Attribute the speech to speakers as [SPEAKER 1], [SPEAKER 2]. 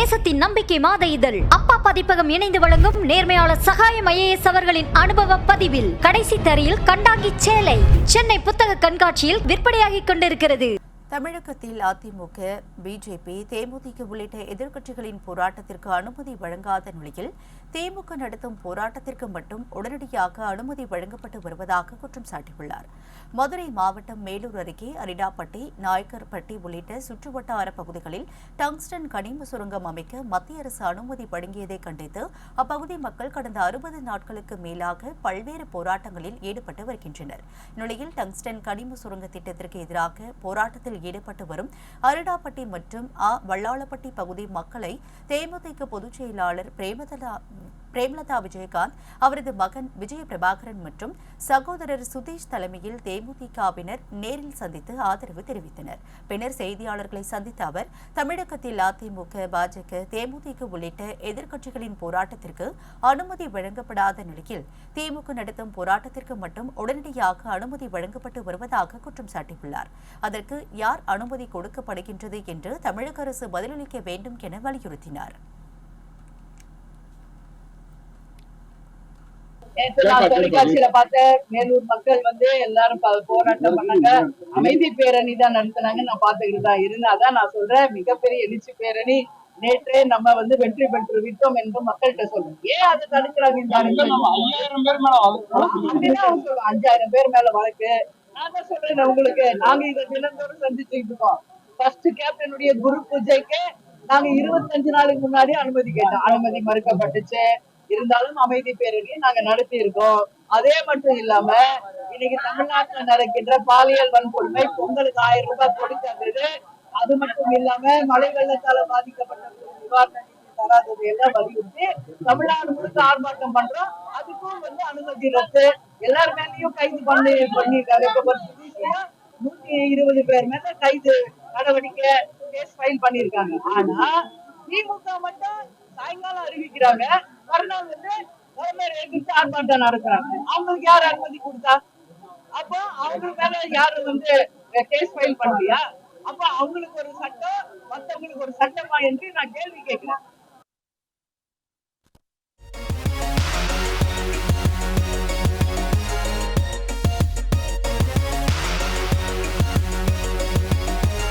[SPEAKER 1] தேசத்தின் நம்பிக்கை மாத இதழ். அப்பா பதிப்பகம் இணைந்து வழங்கும் நேர்மையாளர் சகாயம் ஐஏஎஸ் அவர்களின் அனுபவ பதிவில். கடைசி தரையில் கண்டாங்கி சேலை. சென்னை புத்தக கண்காட்சியில் விற்பனையாகிக் கொண்டிருக்கிறது.
[SPEAKER 2] தமிழகத்தில் அதிமுக பிஜேபி தேமுதிக உள்ளிட்ட எதிர்க்கட்சிகளின் போராட்டத்திற்கு அனுமதி வழங்காத நிலையில் திமுக நடத்தும் போராட்டத்திற்கு மட்டும் உடனடியாக அனுமதி வழங்கப்பட்டு வருவதாக குற்றம் சாட்டியுள்ளார். மதுரை மாவட்டம் மேலூர் அருகே அரிடாப்பட்டி நாயக்கர்பட்டி உள்ளிட்ட சுற்றுவட்டார பகுதிகளில் டங்ஸ்டன் கனிம சுரங்கம் அமைக்க மத்திய அரசு அனுமதி வழங்கியதை கண்டித்து அப்பகுதி மக்கள் கடந்த அறுபது நாட்களுக்கு மேலாக பல்வேறு போராட்டங்களில் ஈடுபட்டு வருகின்றனர். நிலையில் டங்ஸ்டன் கனிம சுரங்க திட்டத்திற்கு எதிராக போராட்டத்தில் ஈடுபட்டு வரும் அரிடாப்பட்டி மற்றும் அ வல்லாளப்பட்டி பகுதி மக்களை தேமுதிக பொதுச் செயலாளர் பிரேமதலா பிரேமலதா விஜயகாந்த் அவரது மகன் விஜய பிரபாகரன் மற்றும் சகோதரர் சுதீஷ் தலைமையில் தேமுதிகவினர் நேரில் சந்தித்து ஆதரவு தெரிவித்தனர். பின்னர் செய்தியாளர்களை சந்தித்த அவர் தமிழகத்தில் அதிமுக பாஜக தேமுதிக உள்ளிட்ட எதிர்க்கட்சிகளின் போராட்டத்திற்கு அனுமதி வழங்கப்படாத நிலையில் திமுக நடத்தும் போராட்டத்திற்கு மட்டும் உடனடியாக அனுமதி வழங்கப்பட்டு வருவதாக குற்றம் சாட்டியுள்ளார். அதற்கு யார் அனுமதி கொடுக்கப்படுகின்றது என்று தமிழக அரசு பதிலளிக்க வேண்டும் என வலியுறுத்தினார்.
[SPEAKER 3] நேற்று நான் தொலைக்காட்சியில பார்த்தேன் மேலூர் மக்கள் வந்து எல்லாரும் போராட்டம் பண்ணாங்க. அமைதி பேரணி தான் நடத்தினாங்க நான் பார்த்துக்கிட்டு தான் இருந்தேன். அதான் நான் சொல்றேன் மிகப்பெரிய எழுச்சி பேரணி. நேற்றே நம்ம வந்து வெற்றி பெற்று விட்டோம் என்று மக்கள்கிட்ட சொல்றோம் ஏன் அதை தடுக்கிறாங்க. அஞ்சாயிரம் பேர் மேல வழக்கு. நான் தான் சொல்றேன் உங்களுக்கு. நாங்க இதை தினந்தோறும் சந்திச்சுட்டு இருக்கோம். ஃபர்ஸ்ட் கேப்டனுடைய குரு பூஜைக்கு நாங்க இருபத்தஞ்சு நாளுக்கு முன்னாடி அனுமதி கேட்டோம். அனுமதி மறுக்கப்பட்டுச்சு. இருந்தாலும் அமைதி பேரணி நாங்க நடத்தி இருக்கோம் அதே மட்டும் இல்லாம இன்னைக்கு தமிழ்நாட்டுல நடக்கின்ற பாலியல் வன்கொடுமை பொங்கலுக்கு ஆயிரம் ரூபாய் கொடுத்தது அது மட்டும் இல்லாம மழை வெள்ளத்தால பாதிக்கப்பட்ட நிவாரண தராதது எல்லாம் வலியுறுத்தி தமிழ்நாடு முழுக்க ஆர்ப்பாட்டம் பண்றோம். அதுக்கும் வந்து அனுமதி ரத்து எல்லார் மேலயும் கைது பண்ணி பண்ணிருக்காரு நூத்தி இருபது பேர் மேல கைது நடவடிக்கை கேஸ் ஃபைல் பண்ணிருக்காங்க ஆனா திமுக மட்டும் சாயங்காலம் அறிவிக்கிறாங்க. மறுநாள் வந்து தலைமை ரேகிட்டு ஆர்ப்பாட்டம் நடக்கிறாங்க அவங்களுக்கு யார் அனுமதி கொடுத்தா? அப்போ அவங்களுக்கு மேல யாரு வந்து கேஸ் ஃபைல் பண்ணலையா அப்ப அவங்களுக்கு ஒரு சட்டம் மத்தவங்களுக்கு ஒரு சட்டமா என்று நான் கேள்வி கேட்கிறேன்.